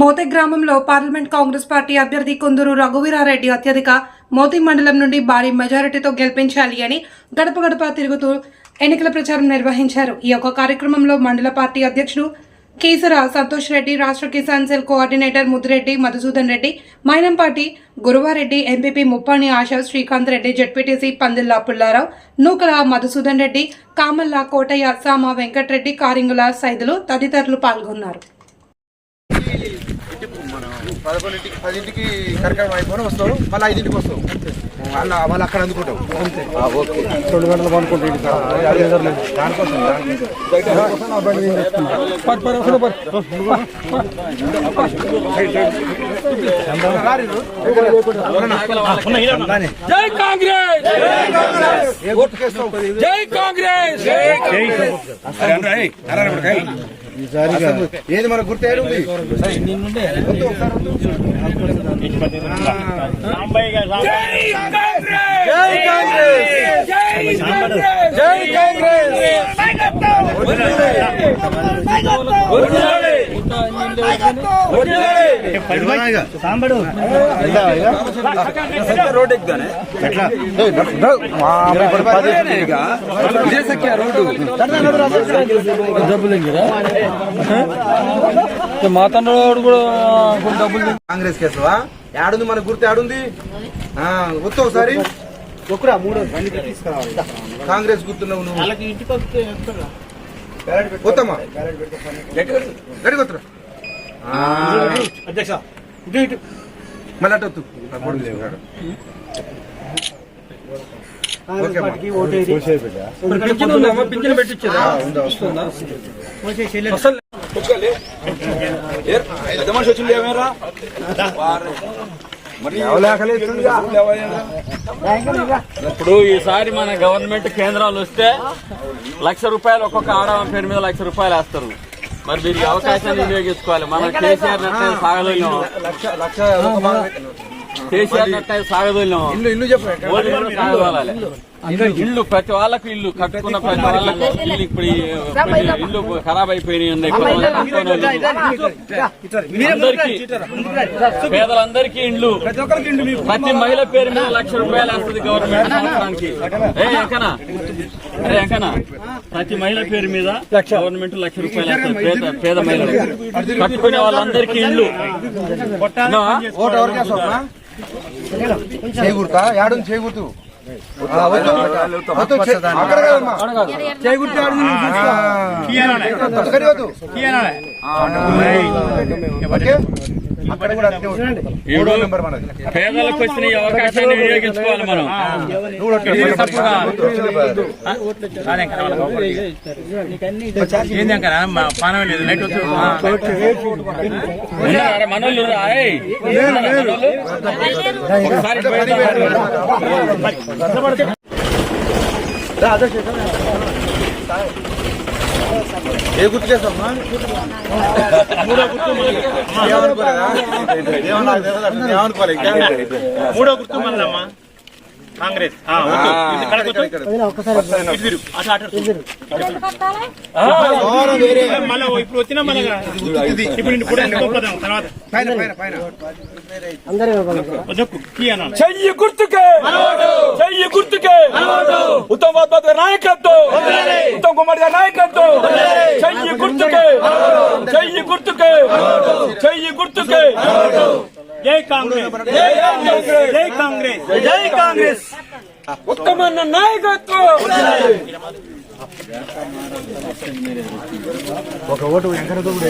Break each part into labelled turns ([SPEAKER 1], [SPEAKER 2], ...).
[SPEAKER 1] మోతే గ్రామంలో parliament Congress party అభ్యర్థి కొందరు రఘువీరారెడ్డి అత్యధిక మోతి మండలం నుండి భారీ మెజారిటీతో గెలిపించాలి అని గడప గడప తిరుగుతూ ఎన్నికల ప్రచారం నిర్వహించారు. ఈ యొక్క కార్యక్రమంలో మండల పార్టీ అధ్యక్షుడు కేసరా సంతోష్ రెడ్డి రాష్ట్ర Kisan cell coordinator Muddureddy Madhusudan Reddy Mainampati Guruvareddy MPP Muppani Asha Srikanth Reddy ZPTC Pandilla Pullarao Nukala Madhusudan Reddy Kamalla Kotaiah Sama Venkatreddy Karingula Saidulu తదితరులు పాల్గొన్నారు.
[SPEAKER 2] పదకొండింటికి పదింటికి కార్యక్రమం అయిపోయిన వస్తావు మళ్ళీ ఐదింటికి వస్తావు వాళ్ళ వాళ్ళు అక్కడ అందుకుంటావు ఆ, ఓకే. రెండు గంటలు పండుకుంటే దానికోసం
[SPEAKER 3] జై కాంగ్రెస్! జై కాంగ్రెస్!
[SPEAKER 2] ఏది మన గుర్తు
[SPEAKER 3] జై కాంగ్రెస్! మా తండ్రి కూడా డబ్బులు
[SPEAKER 2] కాంగ్రెస్ కేసువా? ఏడుంది మన గుర్తు ఏడుంది ఆ, వస్తావు ఒకసారి. కాంగ్రెస్ గుర్తున్నావు నువ్వు. పోతామా గడికి వస్తురా మళ్ళీ అటు.
[SPEAKER 3] పింఛన్ పెట్టించేదా అసలు
[SPEAKER 4] పెద్ద మనిషి వచ్చింది ఏమేరా
[SPEAKER 5] ఇప్పుడు ఈసారి మన గవర్నమెంట్ కేంద్రాలు వస్తే లక్ష రూపాయలు ఒక్కొక్క ఆడవ పేరు మీద లక్ష రూపాయలు వేస్తారు. మరి మీరు ఈ అవకాశాన్ని వినియోగించుకోవాలి. మనం కేసీఆర్ నట్టే సాగదోళ్ళం కేసీఆర్
[SPEAKER 2] ఇల్లు ఇల్లు
[SPEAKER 5] ప్రతి వాళ్ళకు ఇల్లు కట్టుకున్న ప్రతి వాళ్ళకు ఇల్లు. ఇప్పుడు ఇల్లు ఖరాబ్ అయిపోయినాయి పేదలందరికీ ఇండ్లు ప్రతి మహిళ పేరు మీద లక్ష రూపాయలు వస్తుంది గవర్నమెంట్ సంవత్సరానికి. ఏ ఎంకనా అరే ఎంకనా ప్రతి మహిళ పేరు మీద గవర్నమెంట్ లక్ష రూపాయలు వేస్తుంది. పేద పేద మహిళలు. కట్టుకునే వాళ్ళందరికీ ఇండ్లు
[SPEAKER 2] చేకూరుతా? ఏడుంది చేకూర్తు? ఆ, వద్దు. వద్దు, చే- అక్కడ కూడా. మూడో నెంబర్ మనది.
[SPEAKER 5] పేదలకు వచ్చిన ఈ అవకాశాన్ని వినియోగించుకోవాలి మనం. ఉన్నారా మనోళ్ళు ఉన్నారా? ఏయ్, ఉన్నారా మనోళ్ళు? ఒకసారి
[SPEAKER 2] ఏ గుర్తు చేస్తామా. ఏమనుకోలే?
[SPEAKER 6] మూడో గుర్తు మనదమ్మా కాంగ్రెస్. ఇప్పుడు వచ్చినా మన ఇప్పుడు నిన్ను కూడా ఇంకో పదం తర్వాత.
[SPEAKER 2] పైన పైన పైన.
[SPEAKER 6] వద్దకు కీ అనాలి
[SPEAKER 3] చెయ్యి గుర్తుకే. చెయ్యి ఉత్తమ్ బాబు గారి నాయకత్వం ఉత్తమ్ కుమార్ గారి నాయకత్వం. చెయ్యి గుర్తుకే. చెయ్యి గుర్తుకే. చెయ్యి గుర్తుకే.
[SPEAKER 6] జై కాంగ్రెస్. జై కాంగ్రెస్. జై కాంగ్రెస్.
[SPEAKER 3] ఉత్తమన్న నాయకత్వం.
[SPEAKER 2] ఒక ఓటు వెంకటతో కూడా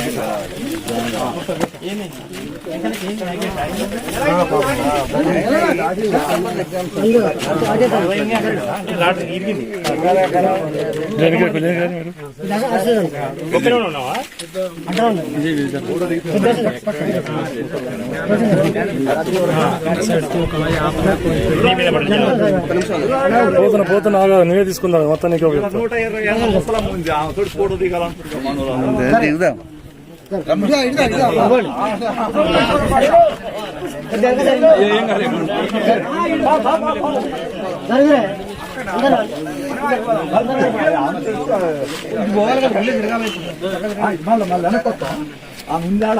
[SPEAKER 7] పోతున్నా పోతున్నా నువ్వే తీసుకుందా? మొత్తం నీకు
[SPEAKER 6] నూట ఇరవై ఏళ్ళ ముసలం ఉంది. ఆ తోటి ఫోటో దిగాలనుకుంటున్నాను
[SPEAKER 2] మళ్ళీ వెనకొస్తా. ఆ ముందాడ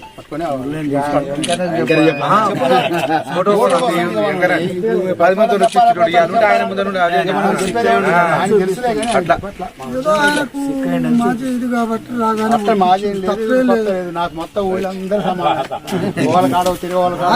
[SPEAKER 2] పది మంది వచ్చి ఆయన ముందు అట్లా.
[SPEAKER 8] మాజీ లేదు. నాకు మొత్తం ఊళ్ళందరూ సమానం. వాళ్ళ కాడ తిరిగి వాళ్ళ కాడ